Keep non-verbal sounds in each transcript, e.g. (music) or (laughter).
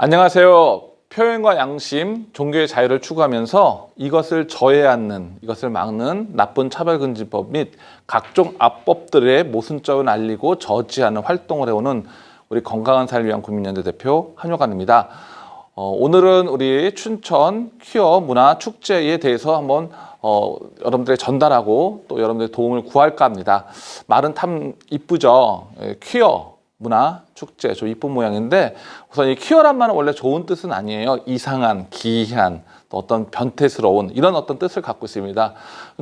안녕하세요. 표현과 양심, 종교의 자유를 추구하면서 이것을 저해하는, 이것을 막는 나쁜 차별금지법 및 각종 압법들의 모순점을 알리고 저지하는 활동을 해오는 우리 건강한 삶을 위한 국민연대 대표 한효관입니다. 어, 오늘은 우리 춘천 퀴어 문화 축제에 대해서 한번 어, 여러분들의 전달하고 또 여러분들의 도움을 구할까 합니다. 말은 참 이쁘죠. 예, 퀴어 문화 축제 좀 이쁜 모양인데 우선 이 퀴어란 말은 원래 좋은 뜻은 아니에요. 이상한, 기이한, 또 어떤 변태스러운 이런 어떤 뜻을 갖고 있습니다.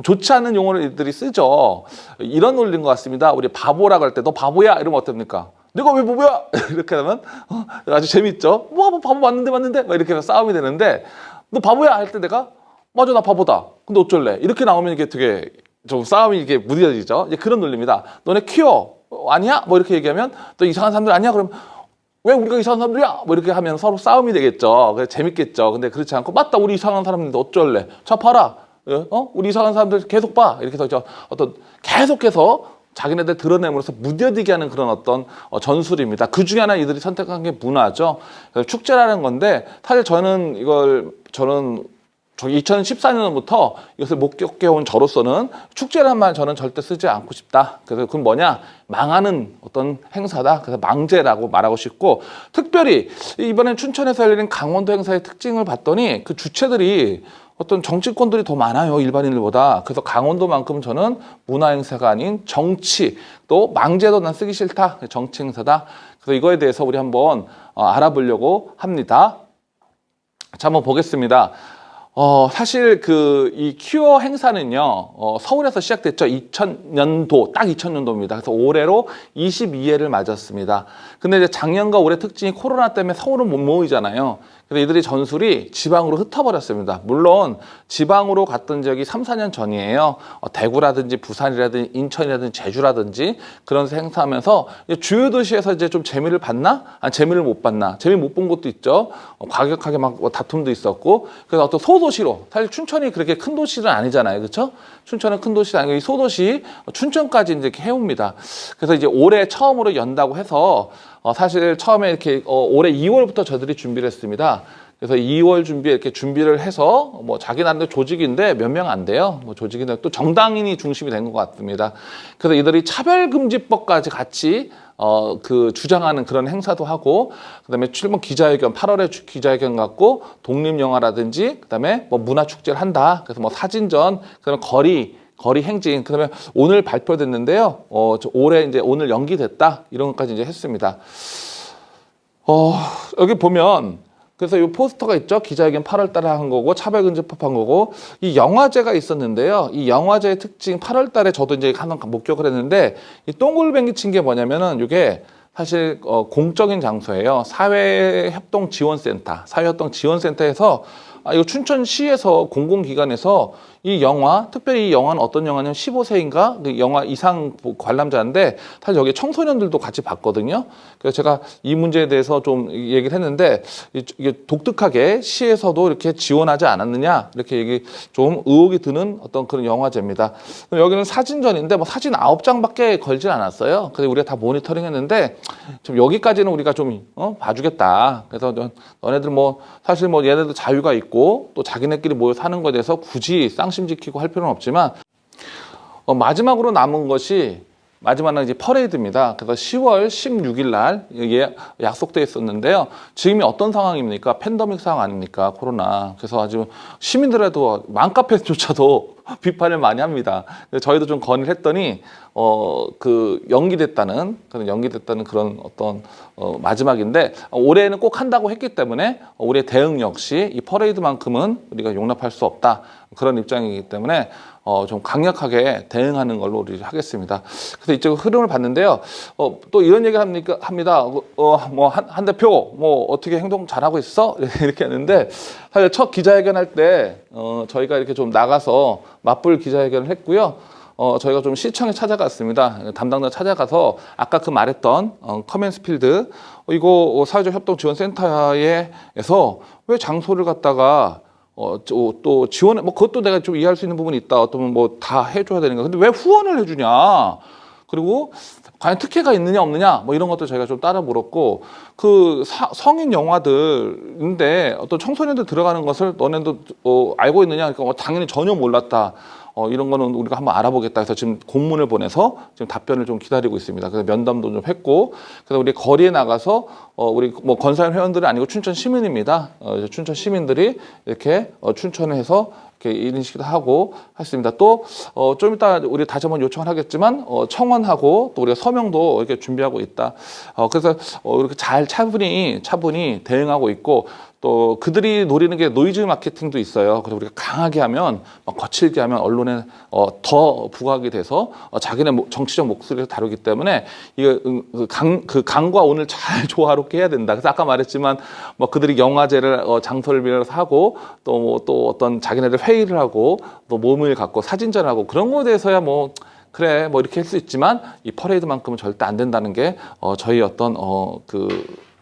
좋지 않은 용어를 이들이 쓰죠. 이런 논리인 것 같습니다. 우리 바보라고 할때너 바보야 이러면 어떻습니까? 내가 왜 바보야? (laughs) 이렇게 하면 어, 아주 재밌죠. 뭐 바보 맞는데 맞는데 막 이렇게 해서 싸움이 되는데 너 바보야 할 때 내가 맞아 나 바보다. 근데 어쩔래? 이렇게 나오면 이게 되게 좀 싸움이 이게 무뎌지죠. 이제 그런 논리입니다. 너네 퀴어 어, 아니야? 뭐 이렇게 얘기하면 또 이상한 사람들 아니야? 그럼 왜 우리가 이상한 사람들이야? 뭐 이렇게 하면 서로 싸움이 되겠죠. 그래서 재밌겠죠. 근데 그렇지 않고 맞다 우리 이상한 사람인데 어쩔래? 자 봐라. 어? 우리 이상한 사람들 계속 봐. 이렇게 해서 저 어떤 계속해서 자기네들 드러냄으로써 무뎌지게 하는 그런 어떤 어, 전술입니다. 그 중에 하나 이들이 선택한 게 문화죠. 축제라는 건데 사실 저는 이걸 저는 저기 2014년부터 이것을 목격해온 저로서는 축제란 말 저는 절대 쓰지 않고 싶다. 그래서 그건 뭐냐? 망하는 어떤 행사다. 그래서 망제라고 말하고 싶고 특별히 이번에 춘천에서 열리는 강원도 행사의 특징을 봤더니 그 주체들이 어떤 정치권들이 더 많아요 일반인들보다 그래서 강원도만큼 저는 문화 행사가 아닌 정치 또 망제도 난 쓰기 싫다 정치 행사다 그래서 이거에 대해서 우리 한번 어, 알아보려고 합니다 자 한번 보겠습니다 어, 사실 그 이 큐어 행사는요, 어, 서울에서 시작됐죠. 2000년도, 딱 2000년도입니다. 그래서 올해로 22회를 맞았습니다. 근데 이제 작년과 올해 특징이 코로나 때문에 서울은 못 모이잖아요. 그래서 이들이 전술이 지방으로 흩어버렸습니다. 물론 지방으로 갔던 지역이 3, 4년 전이에요. 어, 대구라든지 부산이라든지 인천이라든지 제주라든지 그런 행사하면서 주요 도시에서 이제 좀 재미를 봤나? 아, 재미를 못 봤나? 재미 못본 곳도 있죠. 어, 과격하게 막 뭐 다툼도 있었고 그래서 어떤 소도시로 사실 춘천이 그렇게 큰 도시는 아니잖아요. 그렇죠? 춘천은 큰 도시 아니고 이 소도시 춘천까지 이제 해옵니다. 그래서 이제 올해 처음으로 연다고 해서 어, 사실 처음에 이렇게 어, 올해 2월부터 저들이 준비를 했습니다. 그래서 2월 준비에 이렇게 준비를 해서 뭐 자기 나름대로 조직인데 몇 명 안 돼요. 뭐 조직인데 또 정당인이 중심이 된 것 같습니다. 그래서 이들이 차별금지법까지 같이 어, 그 주장하는 그런 행사도 하고, 그 다음에 출범 기자회견, 8월에 주- 기자회견 갖고, 독립영화라든지, 그 다음에 뭐 문화축제를 한다. 그래서 뭐 사진전, 그 다음에 거리, 거리 행진, 그 다음에 오늘 발표됐는데요. 어, 저 올해 이제 오늘 연기됐다. 이런 것까지 이제 했습니다. 어, 여기 보면 그래서 이 포스터가 있죠. 기자회견 8월 달에 한 거고 차별 금지법 한 거고 이 영화제가 있었는데요. 이 영화제의 특징 8월 달에 저도 이제 한번 목격을 했는데 이 동글뱅이 친 게 뭐냐면은 이게 사실 어, 공적인 장소예요. 사회협동 지원센터, 사회협동 지원센터에서 아, 이거 춘천시에서 공공기관에서 이 영화, 특별히 이 영화는 어떤 영화냐면 15세인가 그 영화 이상 관람자인데 사실 여기 청소년들도 같이 봤거든요. 그래서 제가 이 문제에 대해서 좀 얘기를 했는데 이- 이게 독특하게 시에서도 이렇게 지원하지 않았느냐 이렇게 얘기 좀 의혹이 드는 어떤 그런 영화제입니다. 여기는 사진전인데 뭐 사진 아홉 장밖에 걸진 않았어요. 그래서 우리가 다 모니터링했는데 좀 여기까지는 우리가 좀 어, 봐주겠다. 그래서 너- 너네들 뭐 사실 뭐 얘네들 자유가 있고 또 자기네끼리 모여 사는 것에 대해서 굳이 쌍심 지키고 할 필요는 없지만 어, 마지막으로 남은 것이 마지막은 이제 퍼레이드입니다. 그래서 10월 16일 날 이게 약속돼 있었는데요. 지금이 어떤 상황입니까? 팬데믹 상황 아닙니까? 코로나. 그래서 아주 시민들에도 맘카페조차도 (laughs) 비판을 많이 합니다. 저희도 좀 건의를 했더니 어 그 연기됐다는 그런 연기됐다는 그런 어떤 어 마지막인데 올해는 꼭 한다고 했기 때문에 올해 대응 역시 이 퍼레이드만큼은 우리가 용납할 수 없다 그런 입장이기 때문에 어 좀 강력하게 대응하는 걸로 우리 하겠습니다. 그래서 이쪽 흐름을 봤는데요. 어 또 이런 얘기를 합니까 합니다. 어 뭐 한 한 대표 뭐 어떻게 행동 잘하고 있어 (laughs) 이렇게 하는데 사실 첫 기자회견 할 때 어 저희가 이렇게 좀 나가서 맞불 기자회견을 했고요. 어, 저희가 좀 시청에 찾아갔습니다. 담당자 찾아가서 아까 그 말했던 어, 커맨스 필드 어, 이거 어, 사회적 협동 지원센터에서 왜 장소를 갖다가 어, 저, 또 지원해 뭐 그것도 내가 좀 이해할 수 있는 부분이 있다. 어떤 뭐 다 해줘야 되는 거. 근데 왜 후원을 해주냐? 그리고 과연 특혜가 있느냐 없느냐 뭐 이런 것도 저희가 좀 따라 물었고 그 사- 성인 영화들인데 어떤 청소년들 들어가는 것을 너네도 어, 알고 있느냐 그러니까 어, 당연히 전혀 몰랐다. 어, 이런 거는 우리가 한번 알아보겠다 해서 지금 공문을 보내서 지금 답변을 좀 기다리고 있습니다. 그래서 면담도 좀 했고, 그래서 우리 거리에 나가서 어, 우리 뭐 건설 회원들은 아니고 춘천 시민입니다. 어, 춘천 시민들이 이렇게 어, 춘천에 해서 이렇게 인식도 하고 했습니다. 또, 어, 좀 이따 우리 다시 한번 요청을 하겠지만, 어, 청원하고 또 우리가 서명도 이렇게 준비하고 있다. 어, 그래서 어, 이렇게 잘 차분히, 차분히 대응하고 있고, 또 그들이 노리는 게 노이즈 마케팅도 있어요. 그래서 우리가 강하게 하면, 막 거칠게 하면 언론에 어, 더 부각이 돼서 어, 자기네 목- 정치적 목소리를 다루기 때문에 이거 음, 그 강, 그 강과 온을 잘 (laughs) 조화롭게 해야 된다. 그래서 아까 말했지만 뭐 그들이 영화제를 어, 장소를 빌려서 하고 또뭐또 어떤 자기네들 회의를 하고 또 몸을 갖고 사진전을 하고 그런 거에 대해서야 뭐 그래 뭐 이렇게 할 수 있지만 이 퍼레이드만큼은 절대 안 된다는 게 어, 저희 어떤 어, 그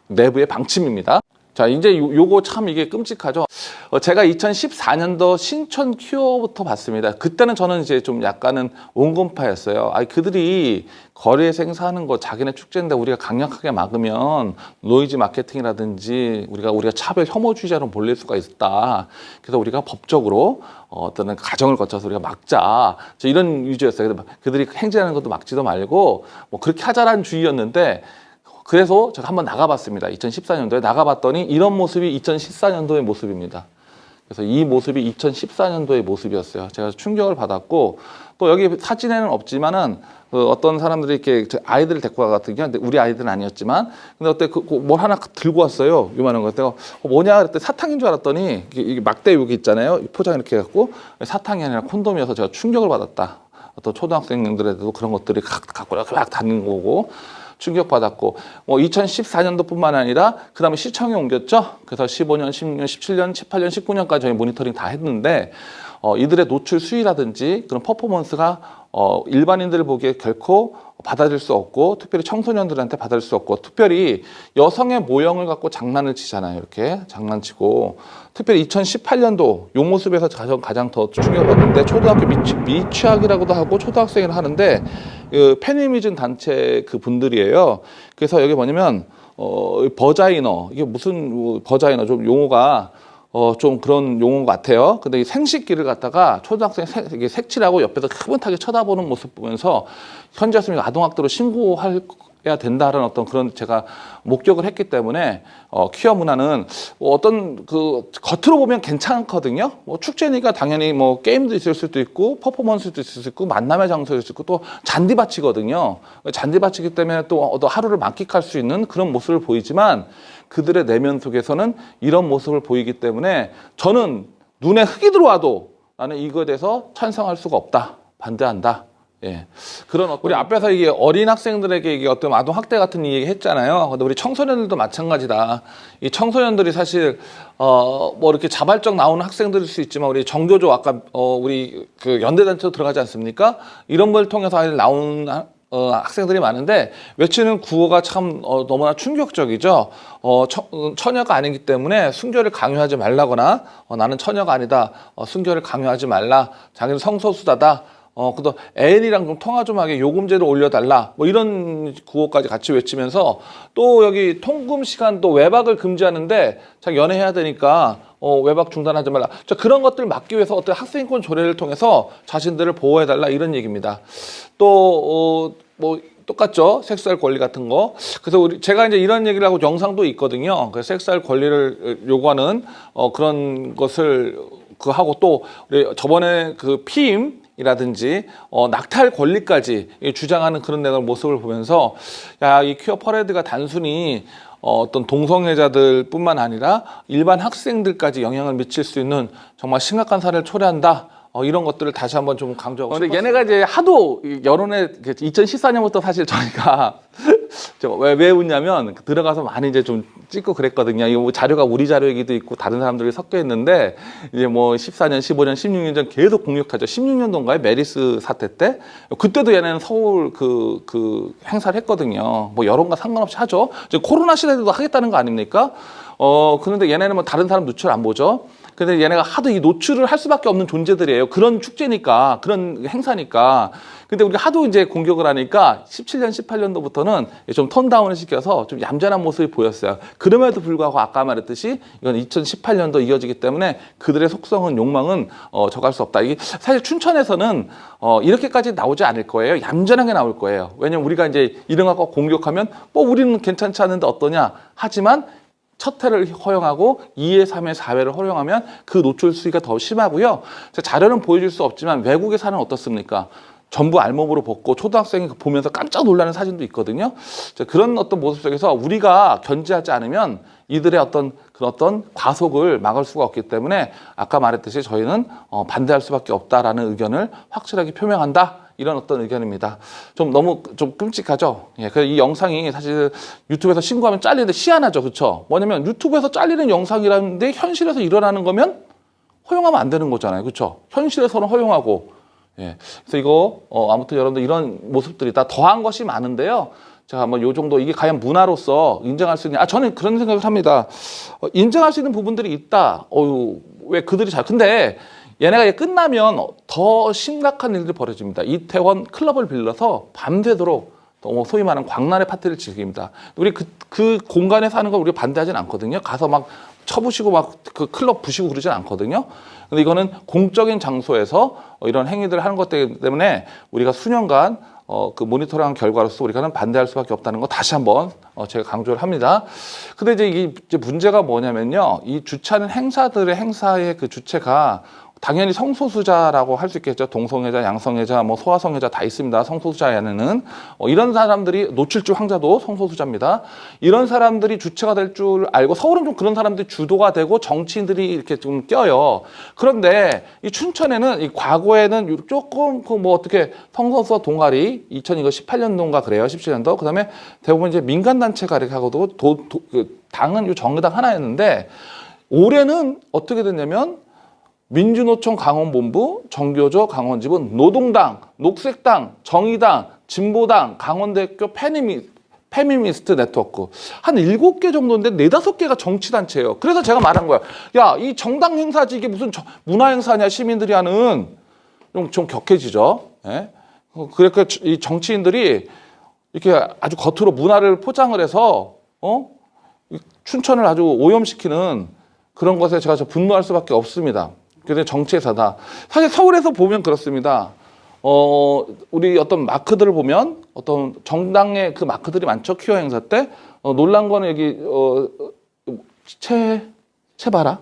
내부의 방침입니다. 자 이제 요, 요거 참 이게 끔찍하죠. 어, 제가 2014년도 신촌 큐어부터 봤습니다. 그때는 저는 이제 좀 약간은 온건파였어요. 아 그들이 거리에서 행사하는 거 자기네 축제인데 우리가 강력하게 막으면 노이즈 마케팅이라든지 우리가 우리가 차별 혐오주의자로 몰릴 수가 있다. 그래서 우리가 법적으로 어, 어떤 가정을 거쳐서 우리가 막자. 저 이런 위주였어요. 그들이 행진하는 것도 막지도 말고 뭐 그렇게 하자라는 주의였는데 그래서 제가 한번 나가봤습니다. 2014년도에 나가봤더니 이런 모습이 2014년도의 모습입니다. 그래서 이 모습이 2014년도의 모습이었어요. 제가 충격을 받았고 또 여기 사진에는 없지만은 그 어떤 사람들이 이렇게 저 아이들을 데리고 와거든요. 근데 우리 아이들은 아니었지만 근데 어때 그뭘 하나 들고 왔어요. 요만한 거. 내가 어, 뭐냐 그랬더니 사탕인 줄 알았더니 이게, 막대 여기 있잖아요. 이 포장 이렇게 해갖고 사탕이 아니라 콘돔이어서 제가 충격을 받았다. 어떤 초등학생들에도 그런 것들이 각- 갖고 막 닿는 거고 충격받았고 뭐 2014년도뿐만 아니라 그 다음에 시청에 옮겼죠. 그래서 15년, 16년, 17년, 18년, 19년까지 저희 모니터링 다 했는데 어, 이들의 노출 수위라든지 그런 퍼포먼스가 어, 일반인들 보기에 결코 받아들일 수 없고 특별히 청소년들한테 받아들일 수 없고 특별히 여성의 모형을 갖고 장난을 치잖아요. 이렇게 장난치고 특별히 2018년도 요 모습에서 가장, 가장 더 충격받는데 초등학교 미취, 미취학이라고도 하고 초등학생을 하는데 그 페미니즘 단체 그 분들이에요. 그래서 여기 뭐냐면 어 버자이너 이게 무슨 뭐 버자이너 좀 용어가 어 좀 그런 용어 같아요. 근데 이 생식기를 갖다가 초등학생 색, 색칠하고 옆에서 흐뭇하게 쳐다보는 모습 보면서 현지였으면 아동학대로 신고할 해야 된다는 어떤 그런 제가 목격을 했기 때문에 어, 퀴어 문화는 뭐 어떤 그 겉으로 보면 괜찮거든요. 뭐 축제니까 당연히 뭐 게임도 있을 수도 있고 퍼포먼스도 있을 수 있고 만남의 장소일 수 있고 또 잔디밭이거든요. 잔디밭이기 때문에 또 어떤 하루를 만끽할 수 있는 그런 모습을 보이지만 그들의 내면 속에서는 이런 모습을 보이기 때문에 저는 눈에 흙이 들어와도 나는 이거에 대해서 찬성할 수가 없다. 반대한다. 예. 그런 어떤 우리 앞에서 이게 어린 학생들에게 이게 어떤 아동 학대 같은 얘기 했잖아요. 근데 우리 청소년들도 마찬가지다. 이 청소년들이 사실 어뭐 이렇게 자발적 나오는 학생들일 수 있지만 우리 정교조 아까 어 우리 그 연대 단체로 들어가지 않습니까? 이런 걸 통해서 하- 어, 학생들이 많은데 외치는 구호가 참 어, 너무나 충격적이죠. 어, 처, 어, 처녀가 아니기 때문에 순교를 강요하지 말라거나 어, 나는 처녀가 아니다. 어, 순교를 강요하지 말라. 자기는 성소수자다. 어, 그도 애인이랑 좀 통화 좀 하게 요금제를 올려달라. 뭐 이런 구호까지 같이 외치면서 또 여기 통금 시간 또 외박을 금지하는데 자기 연애해야 되니까 어, 외박 중단하지 말라. 자, 그런 것들 막기 위해서 어떤 학생권 조례를 통해서 자신들을 보호해달라 이런 얘기입니다. 또, 어, 뭐, 똑같죠. 섹스할 권리 같은 거. 그래서 우리, 제가 이제 이런 얘기를 하고 영상도 있거든요. 그 섹스할 권리를 요구하는, 어, 그런 것을 그 하고 또, 우리 저번에 그 피임, 이라든지 어, 낙탈 권리까지 이 주장하는 그런 내가 모습을 보면서 야 이 퀴어 퍼레이드가 단순히 어, 어떤 동성애자들뿐만 아니라 일반 학생들까지 영향을 미칠 수 있는 정말 심각한 사례를 초래한다. 어, 이런 것들을 다시 한번 좀 강조하고 싶습니다. 어, 얘네가 이제 하도 이 여론에 2014년부터 사실 저희가 왜, 왜 웃냐면 들어가서 많이 이제 좀 찍고 그랬거든요. 이거 뭐 자료가 우리 자료이기도 있고 다른 사람들이 섞여 있는데 이제 뭐 14년, 15년, 16년 전 계속 공격하죠. 16년도인가요? 메리스 사태 때 그때도 얘네는 서울 그, 그 행사를 했거든요. 뭐 여론과 상관없이 하죠. 이제 코로나 시대에도 하겠다는 거 아닙니까? 어, 그런데 얘네는 뭐 다른 사람 눈치를 안 보죠. 근데 얘네가 하도 이 노출을 할 수밖에 없는 존재들이에요. 그런 축제니까, 그런 행사니까. 근데 우리가 하도 이제 공격을 하니까 17년, 18년도부터는 좀 톤다운을 시켜서 좀 얌전한 모습이 보였어요. 그럼에도 불구하고 아까 말했듯이 이건 2018년도 이어지기 때문에 그들의 속성은 욕망은 어, 저갈 수 없다. 이게 사실 춘천에서는 어, 이렇게까지 나오지 않을 거예요. 얌전하게 나올 거예요. 왜냐면 우리가 이제 이런 거 공격하면 뭐 우리는 괜찮지 않은데 어떠냐 하지만 첫 회를 허용하고 2회, 3회, 4회를 허용하면 그 노출 수위가 더 심하고요. 자료는 보여줄 수 없지만 외국의 사는 어떻습니까? 전부 알몸으로 벗고 초등학생이 보면서 깜짝 놀라는 사진도 있거든요. 자, 그런 어떤 모습 속에서 우리가 견제하지 않으면 이들의 어떤 그런 어떤 과속을 막을 수가 없기 때문에 아까 말했듯이 저희는 어, 반대할 수밖에 없다라는 의견을 확실하게 표명한다. 이런 어떤 의견입니다. 좀 너무 좀 끔찍하죠. 예, 그래서 이 영상이 사실 유튜브에서 신고하면 잘리는데 희한하죠, 그렇죠? 뭐냐면 유튜브에서 잘리는 영상이라는데 현실에서 일어나는 거면 허용하면 안 되는 거잖아요, 그렇죠? 현실에서는 허용하고, 예, 그래서 이거 어, 아무튼 여러분들 이런 모습들이 다 더한 것이 많은데요. 제가 뭐요 정도 이게 과연 문화로서 인정할 수 있는 아 저는 그런 생각을 합니다. 어, 인정할 수 있는 부분들이 있다. 어유 왜 그들이 잘 근데 얘네가 끝나면 더 심각한 일들이 벌어집니다. 이태원 클럽을 빌려서 밤새도록 또뭐 소위 말하는 광란의 파티를 즐깁니다. 우리 그, 그 공간에 사는 걸 우리가 반대하진 않거든요. 가서 막 쳐부시고 막 그 클럽 부시고 그러진 않거든요. 근데 이거는 공적인 장소에서 어, 이런 행위들을 하는 것 때문에 우리가 수년간 어, 그 모니터링한 결과로서 우리가는 반대할 수밖에 없다는 거 다시 한번 어, 제가 강조를 합니다. 근데 이제 이게 문제가 뭐냐면요. 이 주차는 행사들의 행사의 그 주체가 당연히 성소수자라고 할 수 있겠죠. 동성애자, 양성애자, 뭐 소아성애자 다 있습니다. 성소수자에는 어, 이런 사람들이 노출주 황자도 성소수자입니다. 이런 사람들이 주체가 될 줄 알고 서울은 좀 그런 사람들이 주도가 되고 정치인들이 이렇게 좀 껴요. 그런데 이 춘천에는 이 과거에는 조금 그 뭐 어떻게 성소수자 동아리 2018년도인가 그래요. 17년도. 그다음에 대부분 이제 민간 단체가 이렇게 하고도 도, 도, 그 당은 이 정의당 하나였는데 올해는 어떻게 됐냐면 민주노총 강원본부, 정교조 강원지부, 노동당, 녹색당, 정의당, 진보당, 강원대학교 페미니, 페미니스트 네트워크 한 일곱 개 정도인데 네다섯 개가 정치단체예요. 그래서 제가 말한 거야. 야, 이 정당 행사지 이게 무슨 저- 문화 행사냐 시민들이 하는 좀, 좀 격해지죠. 예? 어, 그러니까 이 정치인들이 이렇게 아주 겉으로 문화를 포장을 해서 어? 이 춘천을 아주 오염시키는 그런 것에 제가 저 분노할 수밖에 없습니다. 그래서 정치에서다. 사실 서울에서 보면 그렇습니다. 어, 우리 어떤 마크들을 보면 어떤 정당의 그 마크들이 많죠. 퀴어 행사 때. 어, 놀란 거는 여기, 어, 채, 채바라?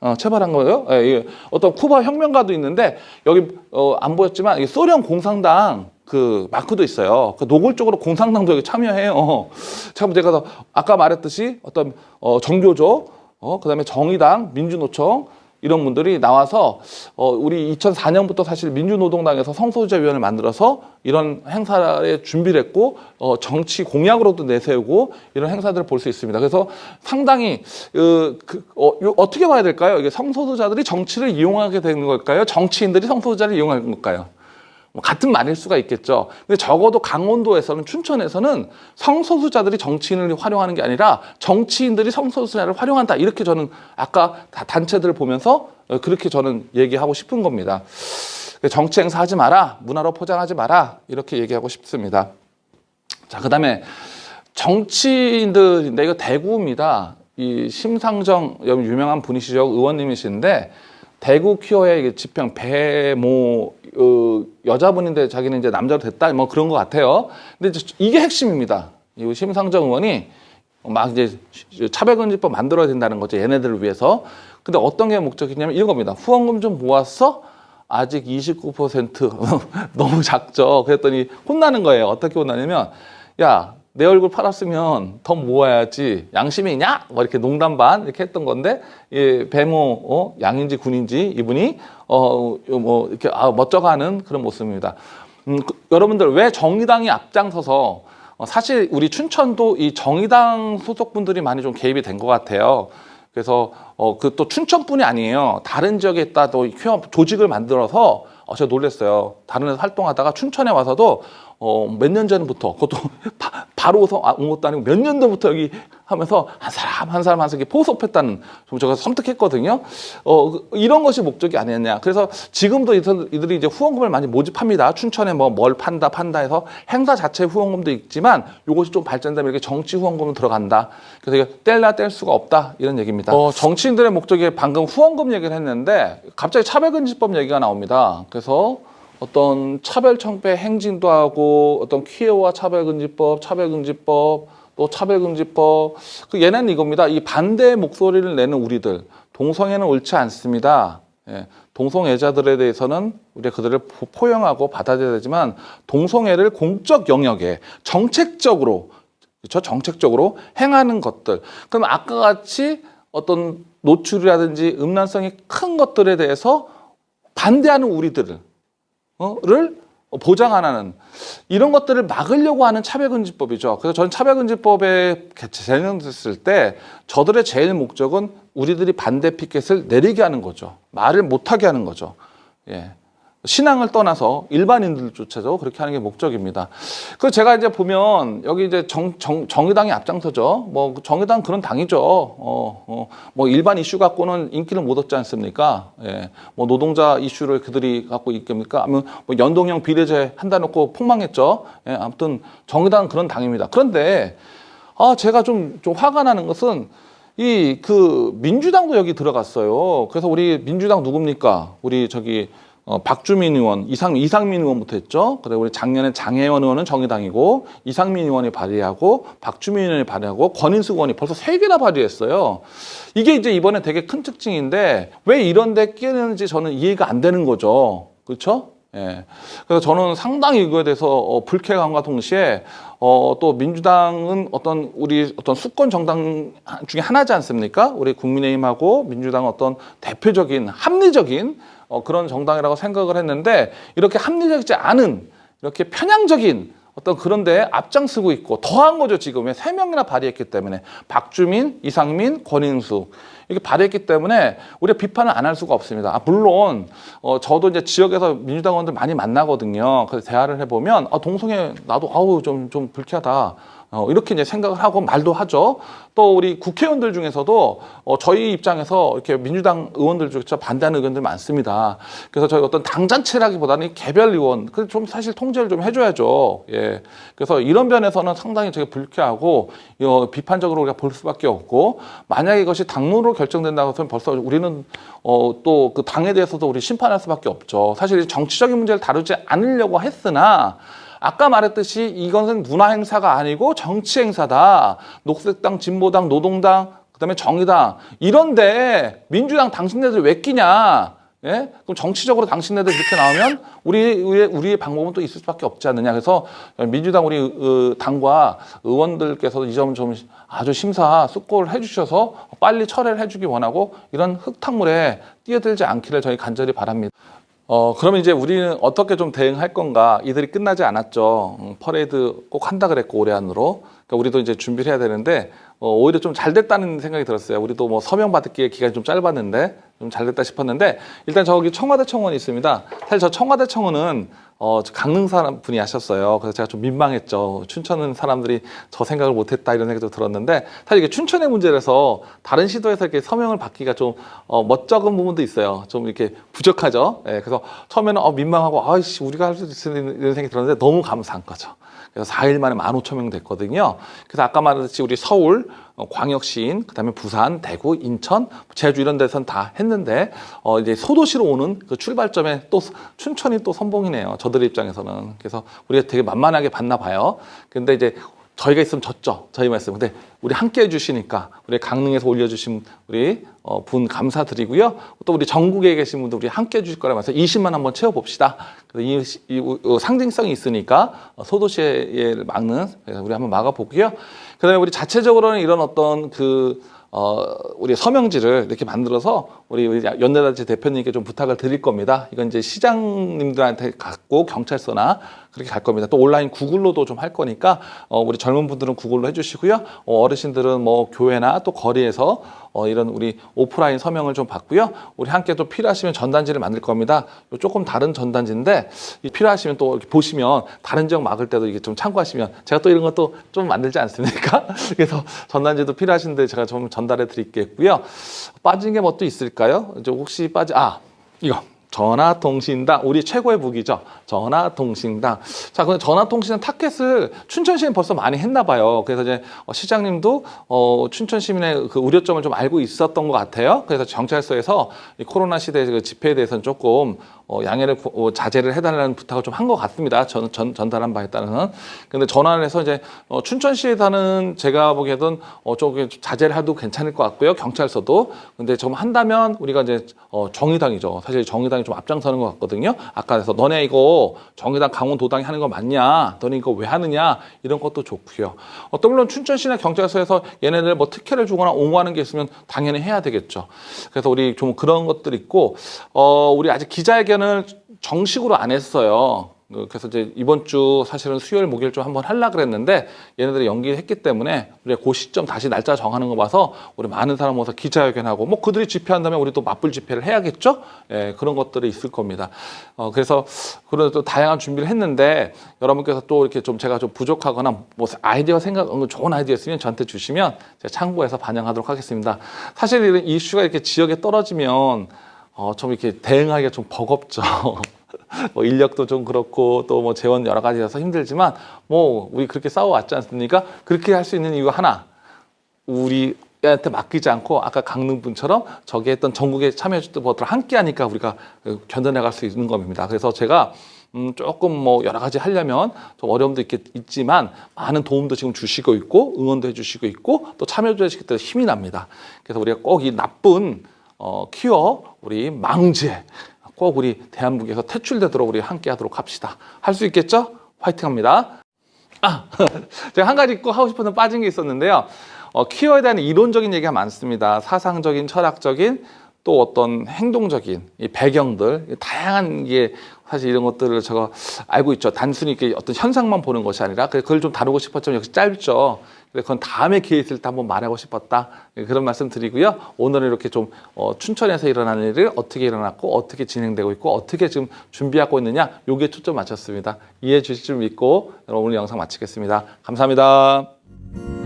어, 채바란 거예요. 예, 예. 어떤 쿠바 혁명가도 있는데 여기 어, 안 보였지만 이 소련 공산당 그 마크도 있어요. 그 노골적으로 공산당도 여기 참여해요. 참 제가 더 아까 말했듯이 어떤 어, 정교조, 어, 그다음에 정의당, 민주노총 이런 분들이 나와서 어, 우리 2004년부터 사실 민주노동당에서 성소수자위원회를 만들어서 이런 행사에 준비를 했고 어, 정치 공약으로도 내세우고 이런 행사들을 볼 수 있습니다. 그래서 상당히 그, 그, 어, 요- 어떻게 봐야 될까요? 이게 성소수자들이 정치를 이용하게 되는 걸까요? 정치인들이 성소수자를 이용하는 걸까요? 뭐 같은 말일 수가 있겠죠. 근데 적어도 강원도에서는 춘천에서는 성소수자들이 정치인을 활용하는 게 아니라 정치인들이 성소수자를 활용한다. 이렇게 저는 아까 다 단체들을 보면서 어, 그렇게 저는 얘기하고 싶은 겁니다. 정치 행사 하지 마라. 문화로 포장하지 마라. 이렇게 얘기하고 싶습니다. 자, 그 다음에 정치인들인데 이거 대구입니다. 이 심상정 유명한 분이시죠. 의원님이신데 대구 퀴어의 집행 배모 어, 여자분인데 자기는 이제 남자로 됐다 뭐 그런 것 같아요. 근데 이게 핵심입니다. 이 심상정 의원이 막 이제 차별금지법 만들어야 된다는 거죠. 얘네들을 위해서. 근데 어떤 게 목적이냐면 이런 겁니다. 후원금 좀 모았어? 아직 29% (laughs) 너무 작죠. 그랬더니 혼나는 거예요. 어떻게 혼나냐면 야, 내 얼굴 팔았으면 더 모아야지. 양심이 있냐? 뭐 이렇게 농담 반 이렇게 했던 건데 예, 배모 어, 양인지 군인지 이분이 어 뭐 이렇게 아, 멋져가는 그런 모습입니다. 음, 그, 여러분들 왜 정의당이 앞장서서 어, 사실 우리 춘천도 이 정의당 소속 분들이 많이 좀 개입이 된 것 같아요. 그래서 어, 그 또 춘천뿐이 아니에요. 다른 지역에 있다 또 조직을 만들어서 어, 제가 놀랐어요. 다른 데서 활동하다가 춘천에 와서도 어, 몇 년 전부터 그것도 (laughs) 바, 아, 온 것도 아니고 몇 년도부터 여기 하면서 한 사람 한 사람 한 사람 포섭했다는 좀 제가 섬뜩했거든요. 어, 그- 이런 것이 목적이 아니었냐. 그래서 지금도 이들- 이들이 이제 후원금을 많이 모집합니다. 춘천에 뭐 뭘 판다 판다 해서 행사 자체 후원금도 있지만 이것이 좀 발전되면 이렇게 정치 후원금으로 들어간다. 그래서 이게 뗄라 뗄 수가 없다 이런 얘기입니다. 어, 정치인들의 목적이 방금 후원금 얘기를 했는데 갑자기 차별금지법 얘기가 나옵니다. 그래서 어떤 차별청배 행진도 하고 어떤 퀴어와 차별금지법, 차별금지법 또 차별금지법 그 얘는 이겁니다. 이 반대 목소리를 내는 우리들 동성애는 옳지 않습니다. 예, 동성애자들에 대해서는 우리가 그들을 포- 포용하고 받아들여야 되지만 동성애를 공적 영역에 정책적으로 그렇죠? 정책적으로 행하는 것들. 그럼 아까 같이 어떤 노출이라든지 음란성이 큰 것들에 대해서 반대하는 우리들을 를 보장하는 이런 것들을 막으려고 하는 차별금지법이죠. 그래서 저는 차별금지법에 제정됐을 때 저들의 제일 목적은 우리들이 반대 피켓을 내리게 하는 거죠. 말을 못하게 하는 거죠. 예. 신앙을 떠나서 일반인들조차도 그렇게 하는 게 목적입니다. 그 제가 이제 보면 여기 이제 정, 정, 정의당이 앞장서죠. 뭐 정의당 그런 당이죠. 어, 어, 뭐 일반 이슈 갖고는 인기를 못 얻지 않습니까? 예. 뭐 노동자 이슈를 그들이 갖고 있겠습니까? 아니면 뭐 연동형 비례제 한다 놓고 폭망했죠. 예. 아무튼 정의당은 그런 당입니다. 그런데 아 제가 좀, 좀 화가 나는 것은 이 그 민주당도 여기 들어갔어요. 그래서 우리 민주당 누굽니까? 우리 저기 어, 박주민 의원, 이상, 이상민 의원부터 했죠. 그래 우리 작년에 장혜원 의원은 정의당이고 이상민 의원이 발의하고 박주민 의원이 발의하고 권인숙 의원이 벌써 세 개나 발의했어요. 이게 이제 이번에 되게 큰 특징인데 왜 이런 데 끼는지 저는 이해가 안 되는 거죠. 그렇죠? 예. 그래서 저는 상당히 이거에 대해서 어, 불쾌감과 동시에 어, 또 민주당은 어떤 우리 어떤 수권 정당 중에 하나지 않습니까? 우리 국민의힘하고 민주당 어떤 대표적인 합리적인 어, 그런 정당이라고 생각을 했는데 이렇게 합리적이지 않은 이렇게 편향적인 어떤 그런데 앞장서고 있고 더한 거죠 지금 세 명이나 발의했기 때문에. 박주민, 이상민, 권인숙 이렇게 발의했기 때문에 우리가 비판을 안 할 수가 없습니다. 아, 물론 어, 저도 이제 지역에서 민주당 의원들 많이 만나거든요. 그래서 대화를 해보면 아, 동성애 나도 아우 좀 좀 불쾌하다. 어, 이렇게 이제 생각을 하고 말도 하죠. 또 우리 국회의원들 중에서도 어, 저희 입장에서 이렇게 민주당 의원들 중에서 반대하는 의원들 많습니다. 그래서 저희 어떤 당잔체라기보다는 개별 의원, 그 좀 사실 통제를 좀 해줘야죠. 예. 그래서 이런 면에서는 상당히 되게 불쾌하고 어, 비판적으로 우리가 볼 수밖에 없고 만약에 이것이 당론으로 결정된다고 하면 벌써 우리는 어, 또 그 당에 대해서도 우리 심판할 수밖에 없죠. 사실 정치적인 문제를 다루지 않으려고 했으나 아까 말했듯이 이것은 문화 행사가 아니고 정치 행사다. 녹색당, 진보당, 노동당, 그다음에 정의당 이런데 민주당 당신네들 왜 끼냐? 예? 그럼 정치적으로 당신네들 그렇게 나오면 우리 우리의, 우리의 방법은 또 있을 수밖에 없지 않느냐. 그래서 민주당 우리 어, 당과 의원들께서도 이점 좀 아주 심사 숙고를 해주셔서 빨리 철회를 해주기 원하고 이런 흑탕물에 뛰어들지 않기를 저희 간절히 바랍니다. 어, 그러면 이제 우리는 어떻게 좀 대응할 건가? 이들이 끝나지 않았죠. 음, 퍼레이드 꼭 한다 그랬고, 올해 안으로. 그러니까 우리도 이제 준비를 해야 되는데, 어, 오히려 좀 잘 됐다는 생각이 들었어요. 우리도 뭐 서명 받기에 기간이 좀 짧았는데, 좀 잘 됐다 싶었는데, 일단 저기 청와대 청원이 있습니다. 사실 저 청와대 청원은 어, 저 강릉 사람 분이 하셨어요. 그래서 제가 좀 민망했죠. 춘천 사람들이 저 생각을 못했다 이런 생각도 들었는데 사실 이게 춘천의 문제라서 다른 시도에서 이렇게 서명을 받기가 좀 어, 멋쩍은 부분도 있어요. 좀 이렇게 부족하죠. 예, 그래서 처음에는 어, 민망하고 아이씨 우리가 할 수 있는 이런 생각이 들었는데 너무 감사한 거죠. 그래서 4일 만에 15,000명 됐거든요. 그래서 아까 말했듯이 우리 서울, 어, 광역시인, 그다음에 부산, 대구, 인천, 제주 이런 데선 다 했는데 어, 이제 소도시로 오는 그 출발점에 또 춘천이 또 선봉이네요. 저들 입장에서는 그래서 우리가 되게 만만하게 봤나 봐요. 근데 이제 저희가 있으면 졌죠. 저희 말씀. 근데 우리 함께 해주시니까 우리 강릉에서 올려주신 우리 어, 분 감사드리고요. 또 우리 전국에 계신 분들 우리 함께 해주실 거라 면서 20만 한번 채워봅시다. 그래서 이, 이 어, 상징성이 있으니까 어, 소도시에 막는 그래서 우리 한번 막아보고요. 그다음에 우리 자체적으로는 이런 어떤 그 어, 우리 서명지를 이렇게 만들어서 우리 연대단체 대표님께 좀 부탁을 드릴 겁니다. 이건 이제 시장님들한테 갖고 경찰서나 그렇게 갈 겁니다. 또 온라인 구글로도 좀 할 거니까 어, 우리 젊은 분들은 구글로 해주시고요. 어, 어르신들은 뭐 교회나 또 거리에서 어, 이런 우리 오프라인 서명을 좀 받고요. 우리 함께 또 필요하시면 전단지를 만들 겁니다. 요 조금 다른 전단지인데 이 필요하시면 또 이렇게 보시면 다른 지역 막을 때도 이게 좀 참고하시면 제가 또 이런 것도 좀 만들지 않습니까? (laughs) 그래서 전단지도 필요하신데 제가 좀 전달해 드리겠고요. 빠진 게 뭐 또 있을까요? 이제 혹시 빠지 아 이거 전화통신당 우리 최고의 무기죠. 전화통신당. 자, 근데 전화통신당 타켓을 춘천시는 벌써 많이 했나 봐요. 그래서 이제 어, 시장님도 어, 춘천 시민의 그 우려점을 좀 알고 있었던 것 같아요. 그래서 경찰서에서 이 코로나 시대의 그 집회에 대해서는 조금 어, 양해를 구- 어, 자제를 해달라는 부탁을 좀 한 것 같습니다. 전, 전 전달한 바에 따르는. 근데 전화를 해서 이제 어, 춘천시에 사는 제가 보기에는 어, 조금 자제를 해도 괜찮을 것 같고요. 경찰서도. 근데 좀 한다면 우리가 이제 어, 정의당이죠. 사실 정의당이 좀 앞장서는 것 같거든요. 아까 그래서 너네 이거 정의당 강원도당이 하는 거 맞냐? 너네 이거 왜 하느냐? 이런 것도 좋고요. 어, 또 물론 춘천시나 경찰서에서 얘네들 뭐 특혜를 주거나 옹호하는 게 있으면 당연히 해야 되겠죠. 그래서 우리 좀 그런 것들 있고 어, 우리 아직 기자회견 을 정식으로 안 했어요. 그- 그래서 이제 이번 주 사실은 수요일 목요일 좀 한번 하려 그랬는데 얘네들이 연기했기 때문에 우리가 그 시점 다시 날짜 정하는 거 봐서 우리 많은 사람 모아서 기자회견하고 뭐 그들이 집회한다면 우리 또 맞불 집회를 해야겠죠. 예, 그런 것들이 있을 겁니다. 어, 그래서 그런 또 다양한 준비를 했는데 여러분께서 또 이렇게 좀 제가 좀 부족하거나 뭐 아이디어 생각 어, 좋은 아이디어 있으면 저한테 주시면 제가 참고해서 반영하도록 하겠습니다. 사실 이런 이슈가 이렇게 지역에 떨어지면 어, 좀 이렇게 대응하기가 좀 버겁죠. (laughs) 뭐 인력도 좀 그렇고 또 뭐 재원 여러 가지라서 힘들지만 뭐 우리 그렇게 싸워왔지 않습니까? 그렇게 할 수 있는 이유가 하나 우리한테 맡기지 않고 아까 강릉 분처럼 저기 했던 전국에 참여해줬던 것들 함께 하니까 우리가 그 견뎌나갈 수 있는 겁니다. 그래서 제가 음, 조금 뭐 여러 가지 하려면 좀 어려움도 있겠, 있지만 많은 도움도 지금 주시고 있고 응원도 해주시고 있고 또 참여도 해주시기 때문에 힘이 납니다. 그래서 우리가 꼭 이 나쁜 어, 키워 우리 망제 꼭 우리 대한민국에서 퇴출되도록 우리 함께 하도록 합시다. 할 수 있겠죠? 화이팅 합니다. 아, (laughs) 제가 한 가지 꼭 하고 건 빠진 게 있었는데요. 어, 퀴어에 대한 이론적인 얘기가 많습니다. 사상적인, 철학적인, 또 어떤 행동적인 이 배경들, 이 다양한 게 사실 이런 것들을 제가 알고 있죠. 단순히 이렇게 어떤 현상만 보는 것이 아니라 그- 그걸 좀 다루고 싶었지만 역시 짧죠. 근데 그건 다음에 기회 있을 때 한번 말하고 싶었다. 예, 그런 말씀 드리고요. 오늘은 이렇게 좀 어, 춘천에서 일어나는 일을 어떻게 일어났고 어떻게 진행되고 있고 어떻게 지금 준비하고 있느냐 요게 초점 맞췄습니다. 이해해 주실 줄 믿고 오늘 영상 마치겠습니다. 감사합니다.